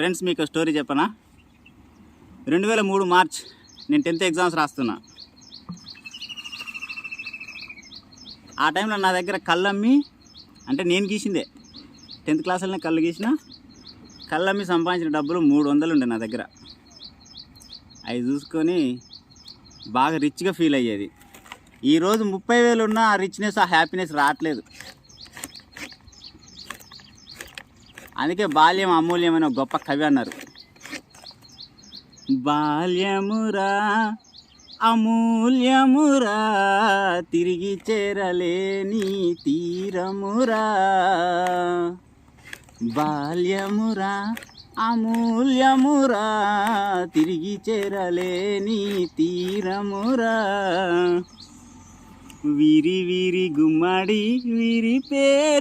Friends మీకు story చెప్పనా? రెండు వేల మూడు మార్చ్ నేను టెన్త్ ఎగ్జామ్స్ రాస్తున్నా. ఆ టైంలో నా దగ్గర కళ్ళమ్మి అంటే నేను గీసిందే. టెన్త్ క్లాసులనే కళ్ళు గీసిన. కళ్ళమ్మి సంపాదించిన డబ్బులు మూడు వందలు ఉండే నా దగ్గర. అవి చూసుకొని బాగా రిచ్గా ఫీల్ అయ్యేది. ఈరోజు ముప్పై వేలు ఉన్న ఆ రిచ్నెస్ ఆ హ్యాపీనెస్ రావట్లేదు. అందుకే బాల్యం అమూల్యమైన ఒక గొప్ప కవి అన్నారు. బాల్యమురా అమూల్యమురా తిరిగి చేరలేని తీరమురా. బాల్యమురా అమూల్యమురా తిరిగి చేరలేని తీరమురా. విరి విరి గుమ్మడి విరి పేరు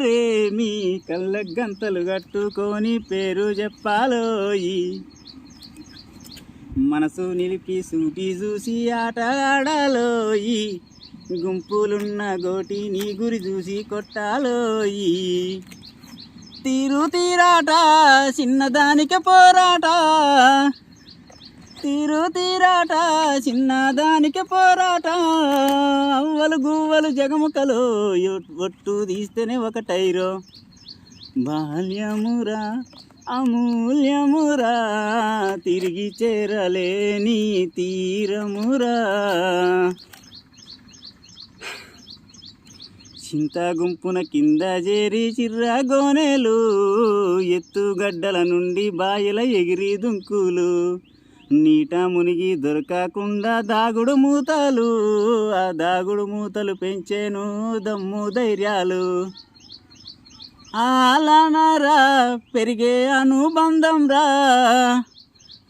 మీ కళ్ళ గంతలు కట్టుకొని పేరు చెప్పాలోయి మనసు నిలిపి సూటి చూసి ఆట ఆడాలోయి గుంపులున్న గోటి నీ గురి చూసి కొట్టాలోయి తీరు తీరాట చిన్నదానికి పోరాట. తీరు తీరాట చిన్నదానికి పోరాట. అవ్వలు గువ్వలు జగముకలు ఒట్టు తీస్తేనే ఒకటైరో బాల్యమురా అమూల్యమురా తిరిగి చేరలేని తీరమురా. చింత గుంపున కింద చేరి చిర్రా గోనెలు ఎత్తుగడ్డల నుండి బాయల ఎగిరి దుంకులు. నీట మునిగి దొరకకుండా దాగుడు మూతలు ఆ దాగుడు మూతలు పెంచేను దమ్ము ధైర్యాలు. ఆలనరా పెరిగే అనుబంధం రా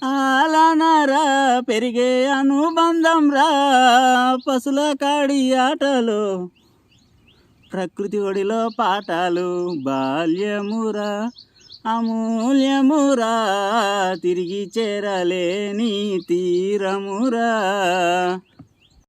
ఆలనరా పెరిగే అనుబంధం రా పశుల కాడి ఆటలు ప్రకృతి ఒడిలో పాఠాలు బాల్యమురా. అమూల్యమురా తిరిగి చేరలేని తీరమురా.